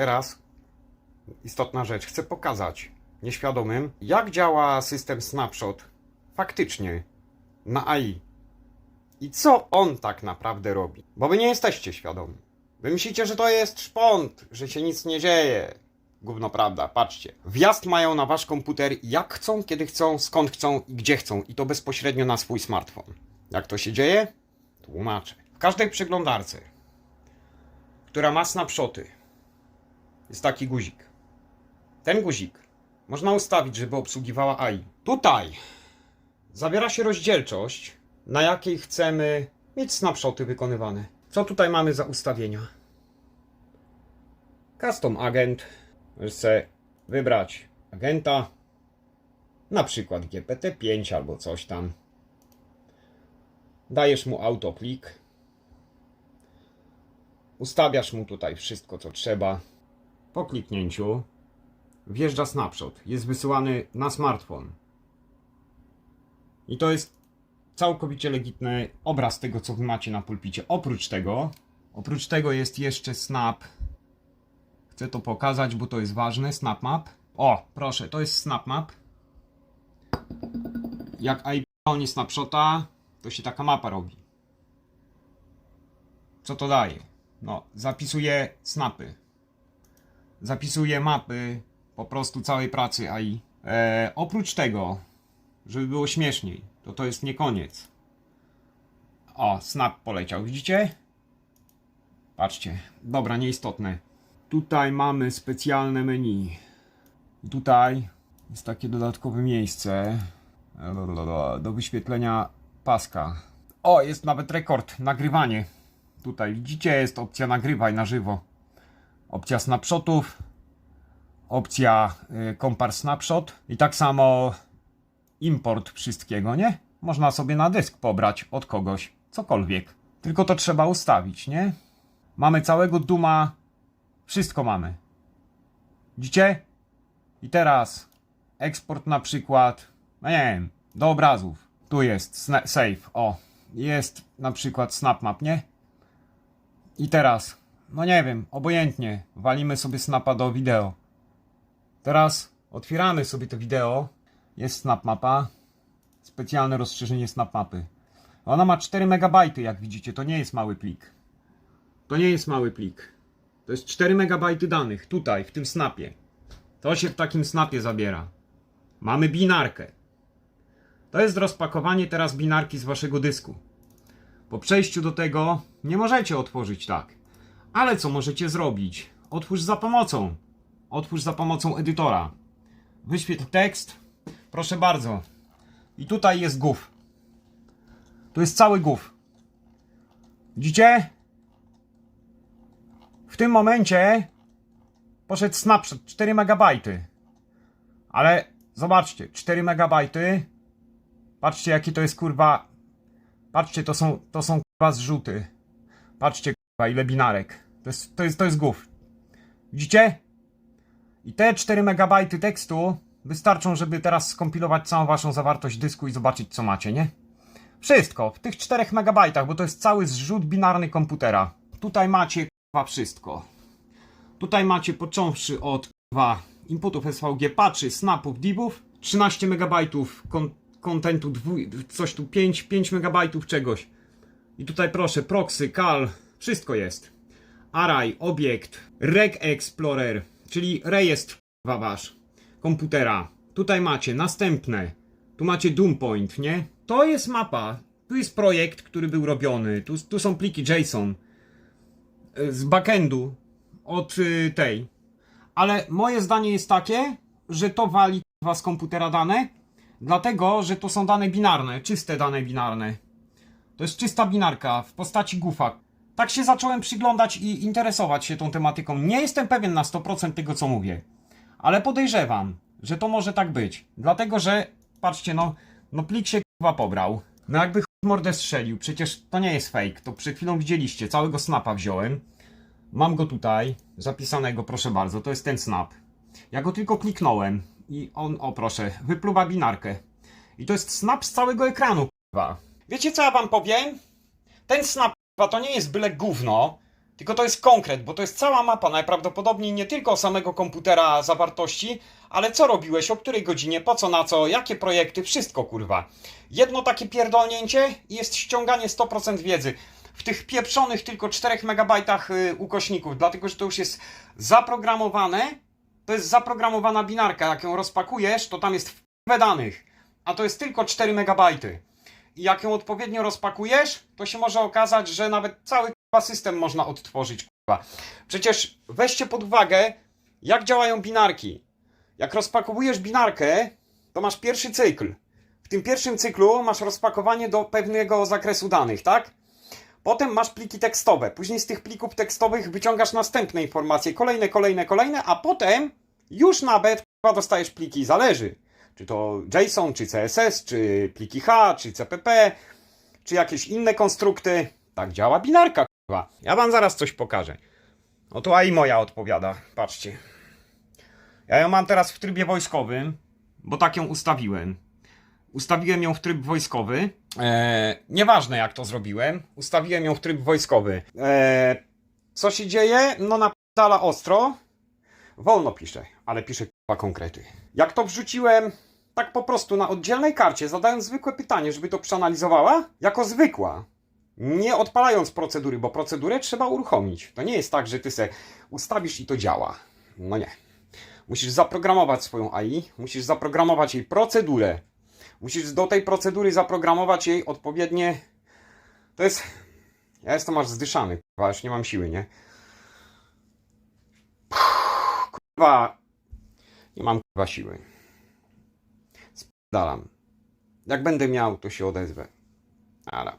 teraz istotna rzecz. Chcę pokazać nieświadomym, jak działa system Snapshot faktycznie na AI. I co on tak naprawdę robi? Bo wy nie jesteście świadomi. Wy myślicie, że to jest szpont, że się nic nie dzieje. Gówno prawda, patrzcie. Wjazd mają na wasz komputer jak chcą, kiedy chcą, skąd chcą i gdzie chcą. I to bezpośrednio na swój smartfon. Jak to się dzieje? Tłumaczę. W każdej przeglądarce, która ma snapshoty, jest taki guzik. Ten guzik można ustawić, żeby obsługiwała AI. Tutaj zabiera się rozdzielczość, na jakiej chcemy mieć snapshoty wykonywane. Co tutaj mamy za ustawienia? Custom agent. Możesz sobie wybrać agenta, na przykład GPT-5 albo coś tam. Dajesz mu autoklik. Ustawiasz mu tutaj wszystko, co trzeba. Po kliknięciu wjeżdża snapshot. Jest wysyłany na smartfon. I to jest całkowicie legitny obraz tego, co wy macie na pulpicie. Oprócz tego, oprócz tego jest jeszcze snap. Chcę to pokazać, bo to jest ważne. Snap map. O, proszę, to jest snap map. Jak iPhone snapshota, to się taka mapa robi. Co to daje? No, zapisuje snapy. Zapisuje mapy po prostu całej pracy AI. E, oprócz tego, żeby było śmieszniej, to to jest nie koniec. O, snap poleciał, widzicie? Patrzcie, dobra, nieistotne. Tutaj mamy specjalne menu. Tutaj jest takie dodatkowe miejsce do wyświetlenia paska. O, jest nawet rekord, nagrywanie. Tutaj widzicie, jest opcja nagrywaj na żywo. Opcja snapshotów, opcja y, compare snapshot i tak samo import wszystkiego, nie? Można sobie na dysk pobrać od kogoś, cokolwiek. Tylko to trzeba ustawić, nie? Mamy całego Duma, wszystko mamy. Widzicie? I teraz eksport na przykład, no nie wiem, do obrazów. Tu jest save, o. Jest na przykład snapmap, nie? I teraz, no nie wiem, obojętnie, walimy sobie snapa do wideo. Teraz otwieramy sobie to wideo. Jest snapmapa. Specjalne rozszerzenie snapmapy. Ona ma 4 MB, jak widzicie, to nie jest mały plik. To nie jest mały plik. To jest 4 MB danych, tutaj, w tym snapie. To się w takim snapie zabiera. Mamy binarkę. To jest rozpakowanie teraz binarki z waszego dysku. Po przejściu do tego nie możecie otworzyć tak. Ale co możecie zrobić? Otwórz za pomocą. Otwórz za pomocą edytora. Wyświetl tekst. Proszę bardzo. I tutaj jest gów. Tu jest cały gów. Widzicie? W tym momencie poszedł snapshot 4 MB. Ale zobaczcie, 4 MB. Patrzcie jaki to jest kurwa. Patrzcie, to są, to są kurwa zrzuty. Patrzcie kurwa ile binarek. To jest, to jest, to jest gów. Widzicie? I te 4 MB tekstu wystarczą, żeby teraz skompilować całą waszą zawartość dysku i zobaczyć co macie, nie? Wszystko, w tych 4 MB, bo to jest cały zrzut binarny komputera. Tutaj macie kurwa wszystko. Tutaj macie począwszy od kurwa inputów SVG, patchy, snapów, divów, 13 MB kon kontentu, coś tu 5, 5 MB czegoś. I tutaj proszę, proxy, cal, wszystko jest. Array, obiekt, reg explorer, czyli rejestr wasz komputera. Tutaj macie następne. Tu macie Doom Point, nie? To jest mapa. Tu jest projekt, który był robiony. Tu, tu są pliki JSON y, z backendu od y, tej. Ale moje zdanie jest takie, że to wali z komputera dane, dlatego, że to są dane binarne, czyste dane binarne. To jest czysta binarka w postaci gufa. Tak się zacząłem przyglądać i interesować się tą tematyką. Nie jestem pewien na 100% tego, co mówię. Ale podejrzewam, że to może tak być. Dlatego, że, patrzcie, no, no plik się chyba pobrał. No jakby mordę strzelił, przecież to nie jest fake. To przed chwilą widzieliście, całego snapa wziąłem. Mam go tutaj, zapisanego, proszę bardzo, to jest ten snap. Ja go tylko kliknąłem i on, o proszę, wypluwa binarkę. I to jest snap z całego ekranu. Wiecie co ja wam powiem? Ten snap to nie jest byle gówno, Tylko to jest konkret, bo to jest cała mapa, najprawdopodobniej nie tylko samego komputera zawartości, ale co robiłeś, o której godzinie, po co, na co, jakie projekty, wszystko kurwa. Jedno takie pierdolnięcie i jest ściąganie 100% wiedzy. W tych pieprzonych tylko 4 megabajtach y, ukośników, dlatego że to już jest zaprogramowane. To jest zaprogramowana binarka. Jak ją rozpakujesz, to tam jest w danych, a to jest tylko 4 megabajty. I jak ją odpowiednio rozpakujesz, to się może okazać, że nawet cały system można odtworzyć. Przecież weźcie pod uwagę, jak działają binarki. Jak rozpakowujesz binarkę, to masz pierwszy cykl. W tym pierwszym cyklu masz rozpakowanie do pewnego zakresu danych, tak? Potem masz pliki tekstowe. Później z tych plików tekstowych wyciągasz następne informacje, kolejne, kolejne, kolejne, a potem już nawet dostajesz pliki, zależy. Czy to JSON, czy CSS, czy pliki H, czy CPP, czy jakieś inne konstrukty. Tak działa binarka, kurwa. Ja wam zaraz coś pokażę. Oto AI moja odpowiada. Patrzcie. Ja ją mam teraz w trybie wojskowym, bo tak ją ustawiłem. Ustawiłem ją w tryb wojskowy. Eee, nieważne jak to zrobiłem. Ustawiłem ją w tryb wojskowy. Eee, co się dzieje? No napisala ostro. Wolno pisze, ale pisze k***a konkrety. Jak to wrzuciłem tak po prostu na oddzielnej karcie, zadając zwykłe pytanie, żeby to przeanalizowała, jako zwykła. Nie odpalając procedury, bo procedurę trzeba uruchomić. To nie jest tak, że ty se ustawisz i to działa. No nie. Musisz zaprogramować swoją AI, musisz zaprogramować jej procedurę. Musisz do tej procedury zaprogramować jej odpowiednie. To jest. Ja jestem aż zdyszany, kurwa, już nie mam siły, nie? Kurwa. Nie mam kurwa siły. Spadalam. Jak będę miał, to się odezwę. Ale.